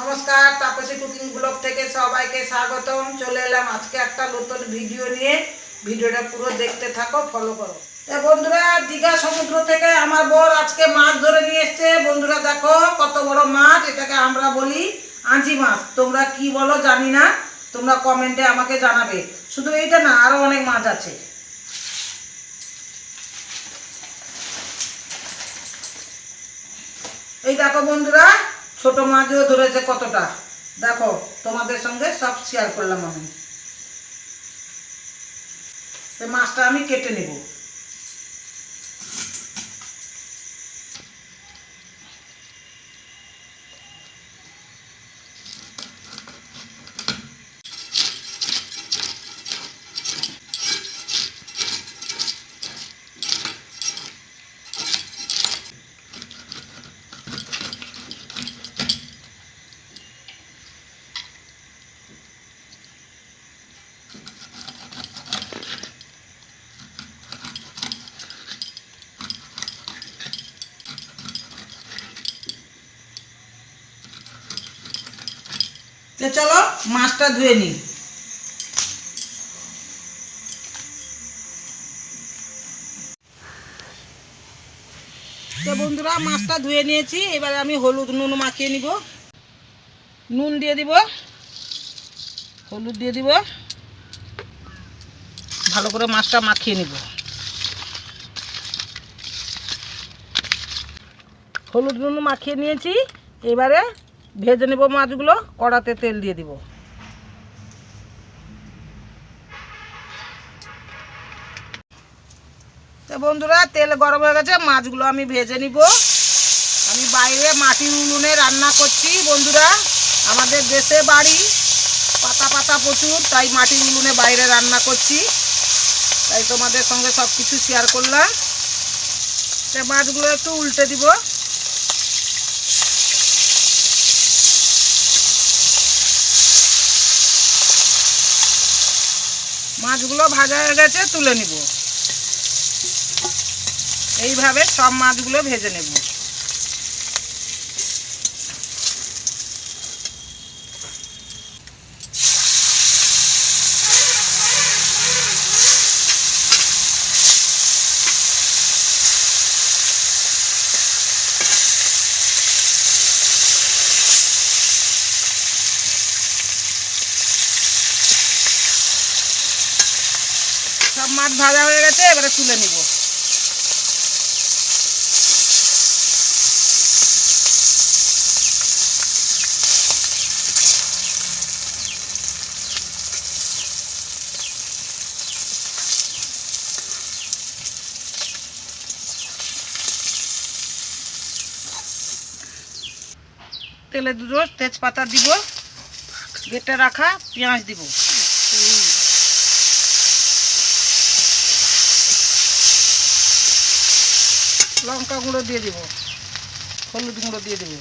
নমস্কার, Tapasi cooking blog থেকে সবাইকে স্বাগতম। চলে এলাম আজকে একটা নতুন ভিডিও নিয়ে। ভিডিওটা পুরো দেখতে থাকো ফলো করো। বন্ধুরা, দীঘা সমুদ্র থেকে আমার বর আজকে মাছ ধরে নিয়ে এসছে। বন্ধুরা দেখো, কত বড় মাছ, এটাকে আমরা বলি আঁজি মাছ। তোমরা কি বলো জানি না, তোমরা কমেন্টে আমাকে জানাবে। শুধু এইটা না, আরও অনেক মাছ আছে। এই দেখো বন্ধুরা ছোট মাছও ধরেছে কতটা? দেখো, তোমাদের সঙ্গে সব শেয়ার করলাম আমি। মাছটা আমি কেটে নেব। তো চলো মাছটা ধুয়ে নিই। তো বন্ধুরা, মাছটা ধুয়ে নিয়েছি। এবারে আমি হলুদ নুন মাখিয়ে নিব। নুন দিয়ে দিব। হলুদ দিয়ে দিব। ভালো করে মাছটা মাখিয়ে নিব। হলুদ নুন মাখিয়ে নিয়েছি। এবারে ভেজে নেব মাছগুলো, কড়াতে তেল দিয়ে দিব। তো বন্ধুরা, তেল গরম হয়ে গেছে, মাছগুলো আমি ভেজে নিব। আমি বাইরে মাটির উনুনে রান্না করছি, বন্ধুরা। আমাদের দেশে বাড়ি, পাতা পাতা প্রচুর, তাই মাটির উনুনে বাইরে রান্না করছি। তাই তোমাদের সঙ্গে সব কিছু শেয়ার করলাম মাছগুলো একটু উল্টে দিব। মাছগুলো ভাজা হয়ে গেছে তুলে নিব। এইভাবে সব মাছগুলো ভেজে নেব। সব মাছ ভাজা হয়ে গেছে, এবারে তুলে নিব। তেলে দুটো তেজপাতা দিব, বেটে রাখা পেঁয়াজ দিব। লঙ্কা গুঁড়ো দিয়ে দিব। হলুদ গুঁড়ো দিয়ে দেব।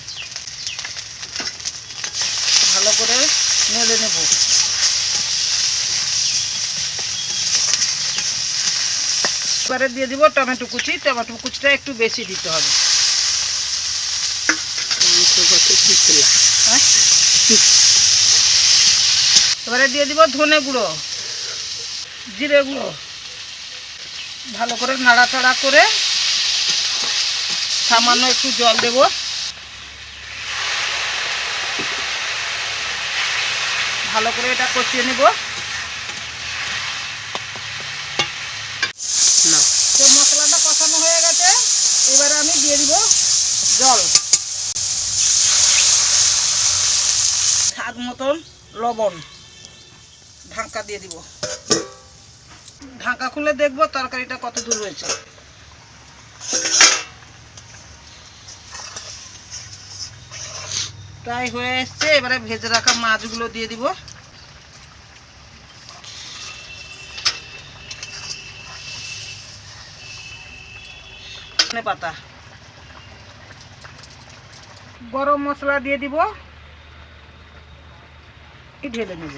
ভালো করে নেড়ে নেব। এবারে দিয়ে দিব টমেটো কুচি। টমেটো কুচিটা একটু বেশি দিতে হবে। হ্যাঁ? এবারে দিয়ে দিব ধনে গুঁড়ো, জিরে গুঁড়ো। ভালো করে নাড়াচাড়া করে সামান্য একটু জল দেব। ভালো করে এটা কষিয়ে নেব। মশলাটা কষানো হয়ে গেছে। এবারে আমি দিয়ে দিব জল। স্বাদ মতন লবণ। ঢাকা দিয়ে দিব। ঢাকা খুলে দেখব তরকারিটা কত দূর হয়েছে। প্রায় হয়ে এসছে, এবারে ভেজে রাখা মাছগুলো দিয়ে দিব। পাতা। গরম মশলা দিয়ে দিব। ঢেলে নেব।